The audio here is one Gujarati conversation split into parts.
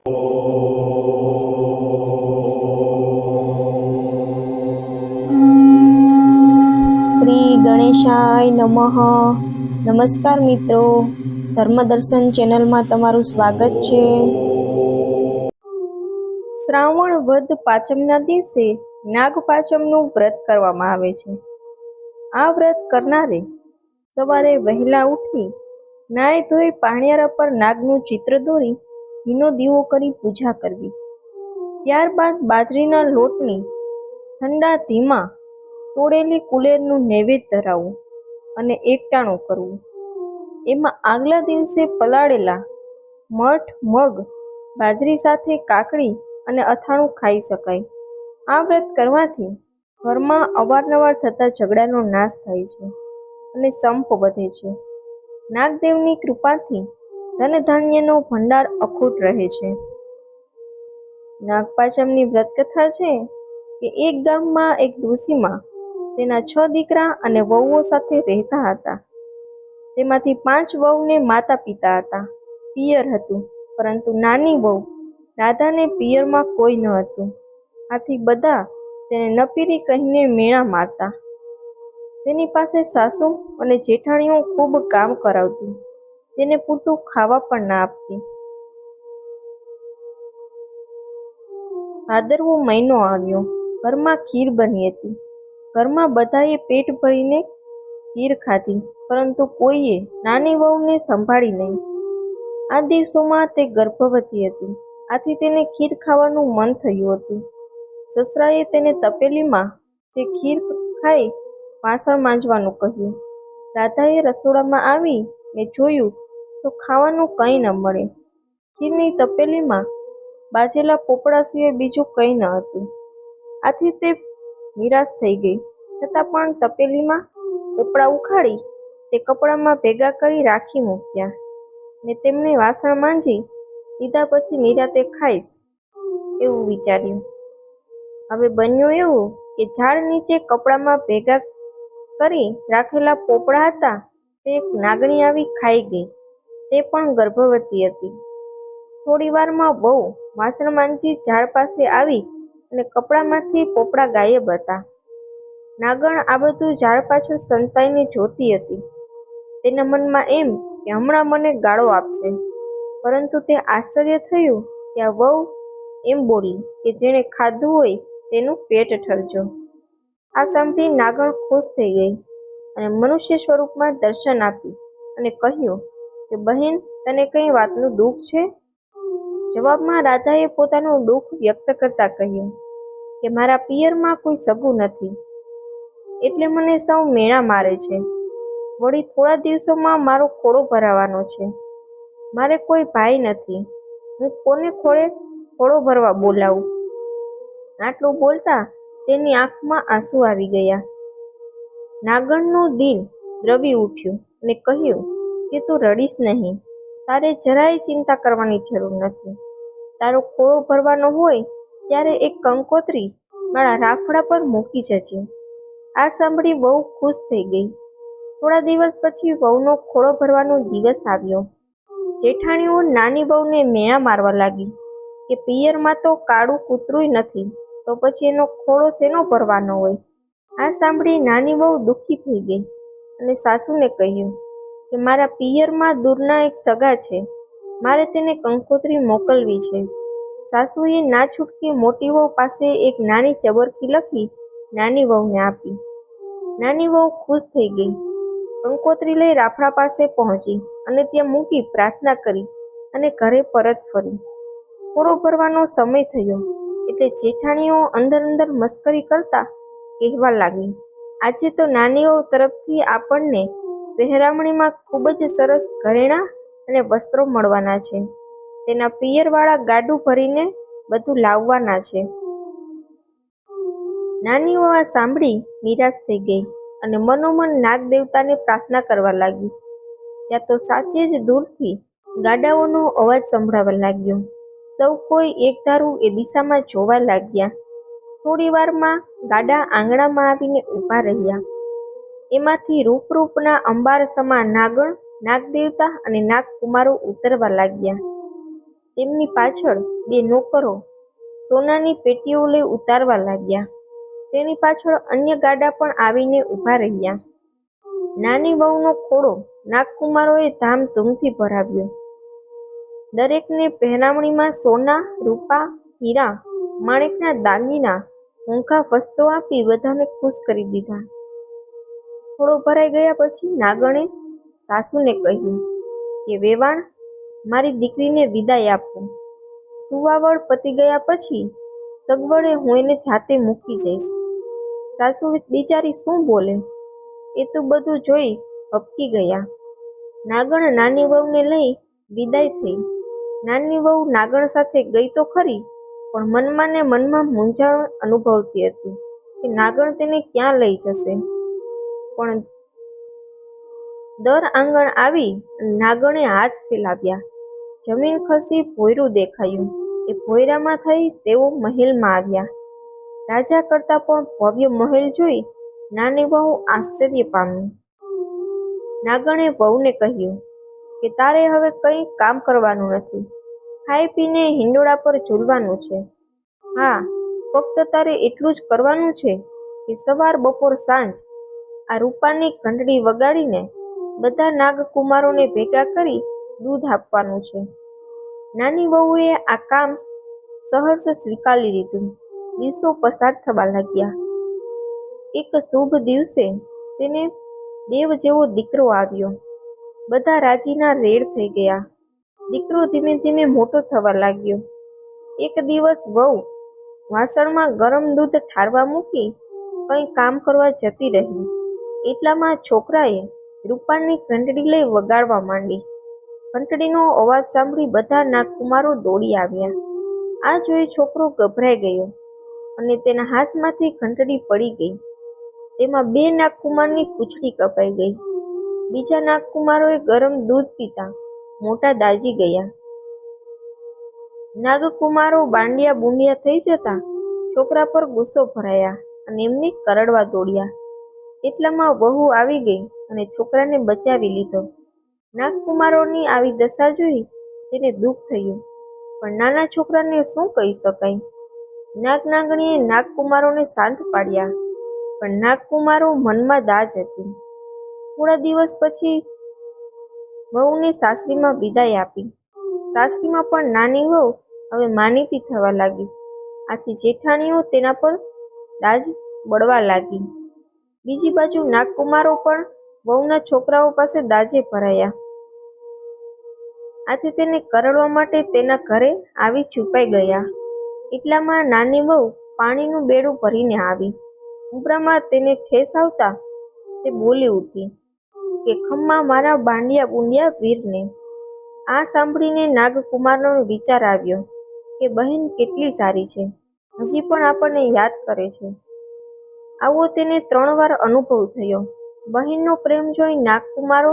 શ્રી ગણેશાય નમઃ. નમસ્કાર મિત્રો. ધર્મદર્શન ચેનલમાં તમારું સ્વાગત છે. શ્રાવણ વદ પાંચમના દિવસે નાગ પાંચમનું વ્રત કરવામાં આવે છે. આ વ્રત કરનારે સવારે વહેલા ઉઠી નાય ધોઈ પાણિયારા પર નાગનું ચિત્ર દોરી ઘીનો દીવો કરી પૂજા કરવી. ત્યારબાદ બાજરીના લોટની ઠંડા ધીમા તોડેલી કુલેરનું નૈવેદ્ય ધરાવવું અને એકટાણું કરવું. એમાં આગલા દિવસે પલાળેલા મઠ, મગ, બાજરી સાથે કાકડી અને અથાણું ખાઈ શકાય. આ વ્રત કરવાથી ઘરમાં અવારનવાર થતા ઝઘડાનો નાશ થાય છે અને સંપ વધે છે. નાગદેવની કૃપાથી ધન ધાન્યનો ભંડાર અખૂટ રહે છે. નાગપાંચમની વ્રતકથા છે કે એક ગામમાં એક ડોશીમાં તેના છ દીકરા અને વહુઓ સાથે રહેતા હતા. તેમાંથી પાંચ વહુને માતા પિતા હતા. પિયર હતું, પરંતુ નાની વહુ રાધાને પિયરમાં કોઈ ન હતું. આથી બધા તેને નપીરી કહીને મેણા મારતા. તેની પાસે સાસુ અને જેઠાણીઓ ખૂબ કામ કરાવતી. તેને પૂરતું ખાવા પણ ના આપતી. ભાદરવો મહિનો આવ્યો. ઘરમાં ખીર બની હતી. ઘરમાં બધાએ પેટ ભરીને ખીર ખાધી, પરંતુ કોઈએ નાની વહુને સંભાળી નહીં. આ દિવસોમાં તે ગર્ભવતી હતી. આથી તેને ખીર ખાવાનું મન થયું હતું. સસરાએ તેને તપેલીમાં જે ખીર ખાઈ વાસણ માંજવાનું કહ્યું. રાધાએ રસોડામાં આવી ને જોયું તો ખાવાનું કંઈ ન મળે. ખીરની તપેલીમાં બાજેલા પોપડા સિવાય બીજું કંઈ ન હતું. આથી તે નિરાશ થઈ ગઈ. છતાં પણ તપેલીમાં પોપડા ઉખાડી તે કપડામાં ભેગા કરી રાખી મૂક્યા. ને તેમને વાસણ માંજી લીધા પછી નિરાતે ખાઈશ એવું વિચાર્યું. હવે બન્યું એવું કે ઝાડ નીચે કપડામાં ભેગા કરી રાખેલા પોપડા હતા તે એક નાગણી આવી ખાઈ ગઈ. તે પણ ગર્ભવતી હતી. થોડી વારમાં બહુ વાસણમાંજી ઝાડ પાસે આવી અને કપડામાંથી પોપડા ગાયબ હતા. નાગણ આ બધું ઝાડ પાછળ સંતાઈને જોતી હતી. તેના મનમાં એમ કે હમણાં મને ગાળો આપશે. પરંતુ તે આશ્ચર્ય થયું કે આ વહુ એમ બોલી કે જેણે ખાધું હોય તેનું પેટ ઠરજો. આ સાંભળી નાગણ ખુશ થઈ ગઈ અને મનુષ્ય સ્વરૂપમાં દર્શન આપી અને કહ્યું કે બહેન, તને કઈ વાતનું દુઃખ છે? જવાબમાં રાધાએ પોતાનું દુઃખ વ્યક્ત કરતા કહ્યું કે મારા પિયરમાં કોઈ સગું નથી. એટલે મને સૌ મેણા મારે છે. વળી થોડા દિવસોમાં મારો ખોળો ભરાવાનો છે. મારે કોઈ ભાઈ નથી. હું કોને ખોળે ખોળો ભરવા બોલાવું? આટલું બોલતા તેની આંખમાં આંસુ આવી ગયા. નાગણનું દિન દ્રવી ઉઠ્યું અને કહ્યું કે તું રડીશ નહીં. તારે જરાય ચિંતા કરવાની જરૂર નથી. તારો ખોળો ભરવાનો હોય ત્યારે એક કંકોત્રી મારા રાફડા પર મૂકી જજે. આ સાંભળી બહુ ખુશ થઈ ગઈ. થોડા દિવસ પછી વહુનો ખોળો ભરવાનો દિવસ આવ્યો. જેઠાણીઓ નાની બહુને મેણા મારવા લાગી કે પિયરમાં તો કાળું કૂતરું નથી, તો પછી એનો ખોળો શેનો ભરવાનો હોય? આ સાંભળી નાની બહુ દુઃખી થઈ ગઈ અને સાસુને કહ્યું કે મારા પિયરમાં દૂરના એક સગા છે. મારે તેને કંકોત્રી મોકલવી છે. સાસુએ ના છૂટકી મોટી વહુ પાસે એક નાની ચબરકી લખી નાની વહુને આપી. નાની વહુ ખુશ થઈ ગઈ. કંકોત્રી લઈ રાફડા પાસે પહોંચી અને ત્યાં મૂકી પ્રાર્થના કરી અને ઘરે પરત ફરી. પૂરો ભરવાનો સમય થયો એટલે જેઠાણીઓ અંદર અંદર મસ્કરી કરતા કહેવા લાગી. આજે તો નાનીઓ તરફથી આપણને પહેરામણીમાં ખૂબ જ સરસ ઘરેણાં અને વસ્ત્રો મળવાના છે. તેના પિયરવાળા ગાડું ભરીને બધું લાવવાના છે. નાની આ સાંભળી નિરાશ થઈ ગઈ અને મનોમન નાગ દેવતાને પ્રાર્થના કરવા લાગી. ત્યાં તો સાચે જ દૂરથી ગાડાઓનો અવાજ સંભળાવા લાગ્યો. સૌ કોઈ એકધારું એ દિશામાં જોવા લાગ્યા. થોડી વારમાં ગાડા આંગણામાં આવીને ઊભા રહ્યા. એમાંથી રૂપરૂપના અંબાર સમા નાગણ, નાગદેવતા અને નાગકુમારો ઉતરવા લાગ્યા. તેમની પાછળ બે નોકરો સોનાની પેટીઓ લઈ ઉતારવા લાગ્યા. તેની પાછળ અન્ય ગાડા પણ આવીને ઊભા રહ્યા. નાની વહુનો ખોળો નાગકુમારોએ ધામધૂમથી ભરાવ્યો. દરેકને પહેરામણીમાં સોના, રૂપા, હીરા, માણેકના દાગીના ઊંઘા ફસ્તો આપી બધાને ખુશ કરી દીધા. ખોળો ભરાઈ ગયા પછી નાગણે સાસુને કહ્યું કે, વેવાણ, મારી દીકરીને વિદાય આપો. સુવાવડ પતી ગયા પછી સગવડે હું એને જાતે મૂકી જઈશ. સાસુ બિચારી શું બોલે? એ તો બધું જોઈ હપકી ગયા. નાગણ નાની વહુને લઈ વિદાય થઈ. નાની વહુ નાગણ સાથે ગઈ તો ખરી, પણ મનમાં ને મનમાં મૂંઝાણ અનુભવતી હતી કે, નાગણ તેને ક્યાં લઈ જશે? પણ દર આંગણ આવી નાગણે હાથ ફેલાવ્યા. જમીન ખસી ભોયરું દેખાયું. એ ભોયરામાં થઈ તેઓ મહેલમાં આવ્યા. રાજા કરતાં પણ ભવ્ય મહેલ જોઈ નાની વહુ આશ્ચર્ય પામી. નાગણે વહુને કહ્યું કે તારે હવે કંઈ કામ કરવાનું નથી. ખાઈ પીને હિંડોળા પર ઝૂલવાનું છે. હા, ફક્ત તારે એટલું જ કરવાનું છે કે સવાર બપોર સાંજ આ રૂપાની ઘંટડી વગાડીને બધા નાગકુમારોને ભેગા કરી દૂધ આપવાનું છે. નાની વહુએ આ કામ સહર્ષ સ્વીકારી લીધું. દિવસો પસાર થવા લાગ્યા. એક શુભ દિવસે તેને દેવ જેવો દીકરો આવ્યો. બધા રાજીના રેડ થઈ ગયા. દીકરો ધીમે ધીમે મોટો થવા લાગ્યો. એક દિવસ વહુ વાસણમાં ગરમ દૂધ ઠારવા મૂકી કંઈ કામ કરવા જતી રહી. એટલામાં છોકરાએ રૂપાની ઘંટડી લઈ વગાડવા માંડી. ઘંટડીનો અવાજ સાંભળી બધા નાગકુમારો દોડી આવ્યા. આ જોઈ છોકરો ગભરાઈ ગયો અને તેના હાથમાંથી ઘંટડી પડી ગઈ. તેમાં બે નાગકુમારની પૂંછડી કપાઈ ગઈ. બીજા નાગકુમારોએ ગરમ દૂધ પીતા મોટા દાજી ગયા. નાગકુમારો બાંડિયા બુંડિયા થઈ જતા છોકરા પર ગુસ્સો ભરાયા અને એમને કરડવા દોડ્યા. એટલામાં વહુ આવી ગઈ અને છોકરાને બચાવી લીધો. નાગકુમારોની આવી દશા જોઈ તેને દુઃખ થયું. પણ નાના છોકરાને શું કહી શકાય? નાગ નાગણીએ નાગકુમારોને શાંત પાડ્યા. પણ નાગકુમારો મનમાં દાજ હતી. થોડા દિવસ પછી વહુને સાસરીમાં વિદાય આપી. સાસરીમાં પણ નાની વહુ હવે માનીતી થવા લાગી. આથી જેઠાણીઓ તેના પર દાજ બળવા લાગી. બીજી બાજુ નાગકુમારો પણ વહુના છોકરાઓ પાસે દાજે ભરાયા. આથી તેને કરડવા માટે તેના ઘરે આવી છુપાઈ ગયા. એટલામાં નાની વહુ પાણીનું બેડું ભરીને આવી. ઉંબરામાં તેને ઠેસ આવતા તે બોલી ઉઠી કે, ખમ્મા, મારા બાંડિયા બુંડિયા વીરને. આ સાંભળીને નાગકુમારનો વિચાર આવ્યો કે, બહેન, કેટલી સારી છે. હજી પણ આપણને યાદ કરે છે. આવો તેને ત્રણ વાર અનુભવ થયો. બહેનનો પ્રેમ જોઈ નાગકુમારો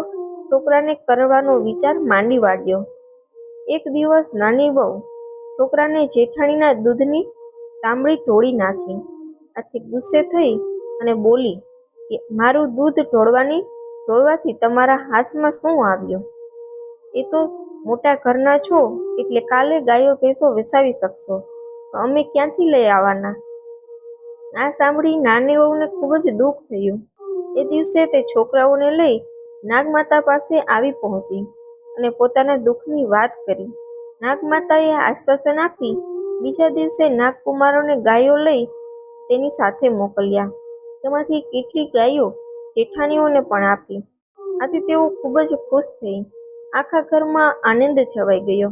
છોકરાને કરવાનો વિચાર માંડી વાળ્યો. એક દિવસ નાની બહુ છોકરાને જેઠાણીના દૂધની તાંબડી ઢોળી નાખી. આથી ગુસ્સે થઈ અને બોલી કે, મારું દૂધ ઢોળવાની, ઢોળવાથી તમારા હાથમાં શું આવ્યું? એ તો મોટા ઘરના છો, એટલે કાલે ગાયો ભેંસો વેસાવી શકશો. અમે ક્યાંથી લઈ આવવાના? આ સાંભળી નાની વહુને ખૂબ જ દુઃખ થયું. એ દિવસે તે છોકરાઓને લઈ નાગમાતા પાસે આવી પહોંચી અને પોતાના દુઃખની વાત કરી. નાગમાતાએ આશ્વાસન આપી, બીજા દિવસે નાગકુમારોને ગાયો લઈ તેની સાથે મોકલ્યા. તેમાંથી કેટલી ગાયો જેઠાણીઓને પણ આપી. આથી તેઓ ખૂબ જ ખુશ થઈ. આખા ઘરમાં આનંદ છવાઈ ગયો.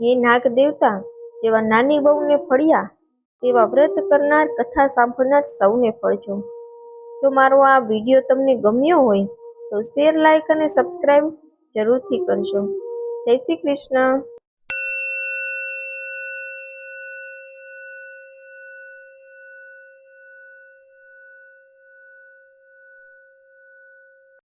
હે નાગ દેવતા જેવા નાની બહુને ફળ્યા તેવા વ્રત કરનાર કથા સાંભળનાર સૌને ફળજો. જો મારો આ વીડિયો તમને ગમ્યો હોય તો શેર લાઇક અને સબસ્ક્રાઈબ જરૂરથી કરજો. જય શ્રી કૃષ્ણ.